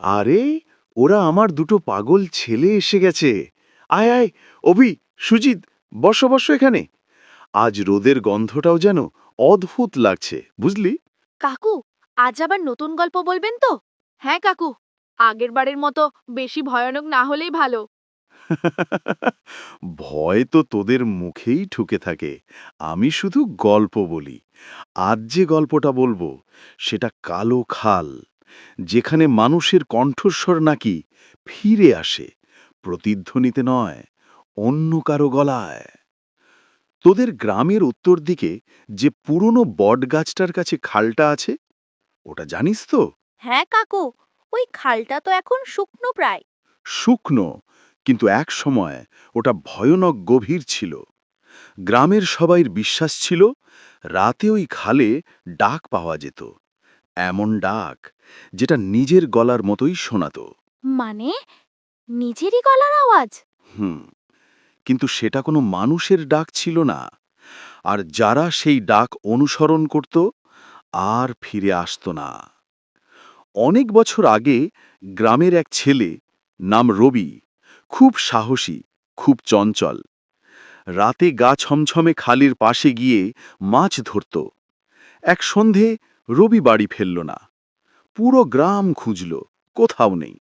আরে ওরা আমার দুটো পাগল ছেলে এসে গেছে। আয় আয় অভি সুজিত বসো বসো এখানে। আজ রোদের গন্ধটাও যেন অদ্ভুত লাগছে বুঝলি? কাকু আজ আবার নতুন গল্প বলবেন তো? হ্যাঁ কাকু আগের বারের মতো বেশি ভয়ানক না হলেই ভালো। ভয় তো তোদের মুখেই ঠুকে থাকে। আমি শুধু গল্প বলি। আজ যে গল্পটা বলব সেটা কালো খাল। যেখানে মানুষের কণ্ঠস্বর নাকি ফিরে আসে প্রতিধ্বনিতে নয় অন্য কারও গলায়। তোদের গ্রামের উত্তর দিকে যে পুরনো বটগাছটার কাছে খালটা আছে ওটা জানিস তো? হ্যাঁ কাকু ওই খালটা তো এখন শুকনো প্রায়। শুকনো কিন্তু এক সময় ওটা ভয়ানক গভীর ছিল। গ্রামের সবাইর বিশ্বাস ছিল রাতে ওই খালে ডাক পাওয়া যেত। এমন ডাক যেটা নিজের গলার মতোই শোনাতো। মানে? নিজেরই গলার আওয়াজ? হুম কিন্তু সেটা কোনো মানুষের ডাক ছিল না। আর যারা সেই ডাক অনুসরণ করত আর ফিরে আসত না। অনেক বছর আগে গ্রামের এক ছেলে নাম রবি খুব সাহসী খুব চঞ্চল। রাতে গা ছমছমে খালির পাশে গিয়ে মাছ ধরত। এক সন্ধে রবি বাড়ি ফেলল না। পুরো গ্রাম খুঁজল কোথাও নেই।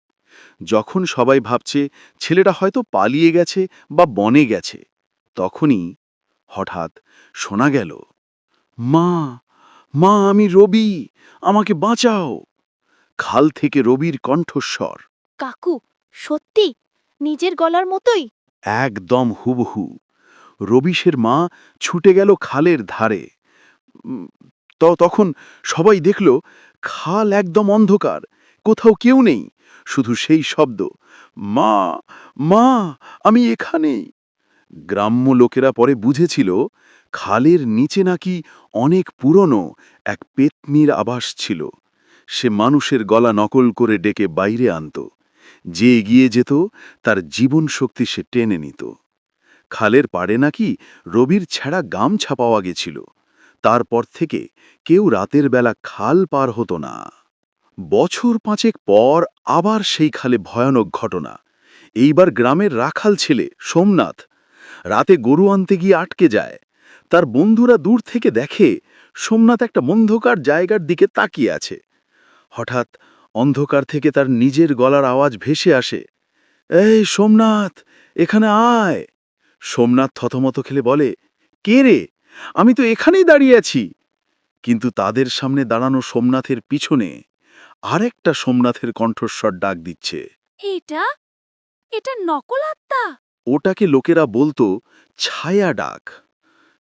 যখন সবাই ভাবছে ছেলেটা হয়তো পালিয়ে গেছে বা বনে গেছে তখনই হঠাৎ শোনা গেল মা মা আমি রবি আমাকে বাঁচাও। খাল থেকে রবির কণ্ঠস্বর। কাকু সত্যি? নিজের গলার মতোই? একদম হুবহু। রবিশের মা ছুটে গেল খালের ধারে। ত, তখন সবাই দেখল, খাল একদম অন্ধকার, কোথাও কেউ নেই, শুধু সেই শব্দ, মা মা, আমি এখানেই গ্রাম্য লোকেরা পরে বুঝেছিল, খালের নিচে নাকি অনেক পুরনো এক পেতনির আবাস ছিল। সে মানুষের গলা নকল করে ডেকে বাইরে আনত। যে এগিয়ে যেত, তার জীবন শক্তি সে টেনে নিত। খালের পাড়ে নাকি রবির ছেঁড়া গামছা পাওয়া গেছিল। তারপর থেকে কেউ রাতের বেলা খাল পার হতো না। বছর পাঁচেক পর আবার সেই খালে ভয়ানক ঘটনা। এইবার গ্রামের রাখাল ছেলে সোমনাথ রাতে গরু আনতে গিয়ে আটকে যায়। তার বন্ধুরা দূর থেকে দেখে সোমনাথ একটা অন্ধকার জায়গার দিকে তাকিয়ে আছে। হঠাৎ অন্ধকার থেকে তার নিজের গলার আওয়াজ ভেসে আসে। এই সোমনাথ, এখানে আয়! সোমনাথ থতমত খেলে বলে, কে রে? আমি তো এখানেই দাঁড়িয়ে আছি। কিন্তু তাদের সামনে দাঁড়ানো সোমনাথের পিছনে আরেকটা সোমনাথের কণ্ঠস্বর ডাক দিচ্ছে। এটা এটা নকল আত্মা? ওটাকে লোকেরা বলতো ছায়া ডাক।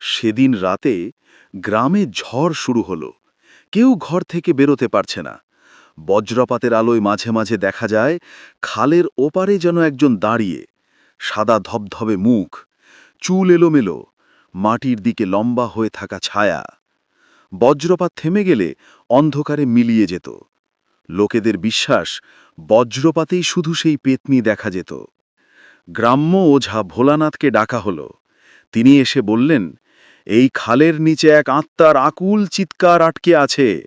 সেদিন রাতে গ্রামে ঝড় শুরু হলো। কেউ ঘর থেকে বেরোতে পারছে না। বজ্রপাতের আলোয় মাঝে মাঝে দেখা যায় খালের ওপারে যেন একজন দাঁড়িয়ে সাদা ধবধবে মুখ চুল এলোমেলো। মাটির দিকে লম্বা হয়ে থাকা ছায়া। বজ্রপাত থেমে গেলে অন্ধকারে মিলিয়ে যেত। লোকেদের বিশ্বাস, বজ্রপাতেই শুধু সেই পেতনি দেখা যেত। গ্রাম্য ওঝা ভোলানাথকে ডাকা হল। তিনি এসে বললেন, এই খালের নিচে এক আত্মার আকুল চিৎকার আটকে আছে।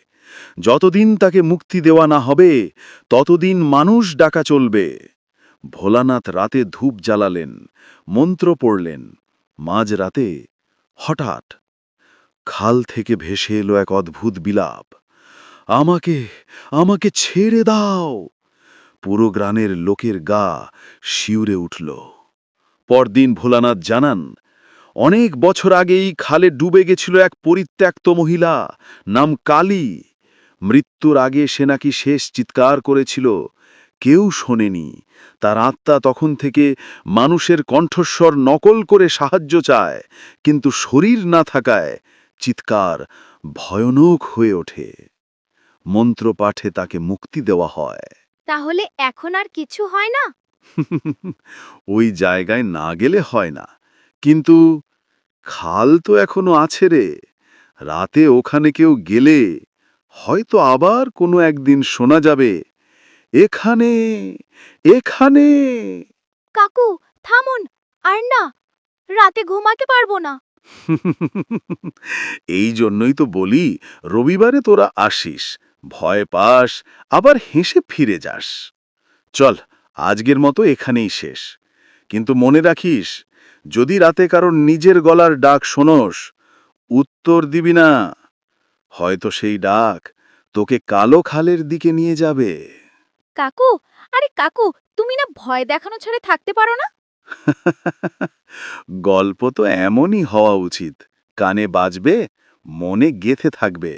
যতদিন তাকে মুক্তি দেওয়া না হবে, ততদিন মানুষ ডাকা চলবে। ভোলানাথ রাতে ধূপ জ্বালালেন, মন্ত্র পড়লেন মাঝ রাতে হঠাৎ খাল থেকে ভেসে এলো এক অদ্ভুত বিলাপ। আমাকে আমাকে ছেড়ে দাও। পুরো গ্রামের লোকের গা শিউরে উঠল। পরদিন ভোলানাথ জানান, অনেক বছর আগেই খালে ডুবে গেছিল এক পরিত্যক্ত মহিলা, নাম কালী। মৃত্যুর আগে সে নাকি শেষ চিৎকার করেছিল কেউ শোনেনি। তার আত্মা তখন থেকে মানুষের কণ্ঠস্বর নকল করে সাহায্য চায় কিন্তু শরীর না থাকায় চিৎকার ভয়ানক হয়ে ওঠে। মন্ত্রপাঠে তাকে মুক্তি দেওয়া হয়। তাহলে এখন আর কিছু হয় না? ওই জায়গায় না গেলে হয় না। কিন্তু খাল তো এখনও আছে রে। রাতে ওখানে কেউ গেলে হয়তো আবার কোনো একদিন শোনা যাবে। এখানে এখানে। কাকু থামুন আর না রাতে ঘুমাতে পারব না। এই জন্যই তো বলি রবিবারে তোরা আসিস ভয় পাস আবার হেসে ফিরে যাস। চল আজকের মতো এখানেই শেষ। কিন্তু মনে রাখিস যদি রাতে কারোর নিজের গলার ডাক শোনস উত্তর দিবি না। হয়তো সেই ডাক তোকে কালো খালের দিকে নিয়ে যাবে। কাকু? আরে কাকু, তুমি না ভয় দেখানো ছেড়ে থাকতে পারো না? গল্প তো এমনই হওয়া উচিত। কানে বাজবে, মনে গেথে থাকবে।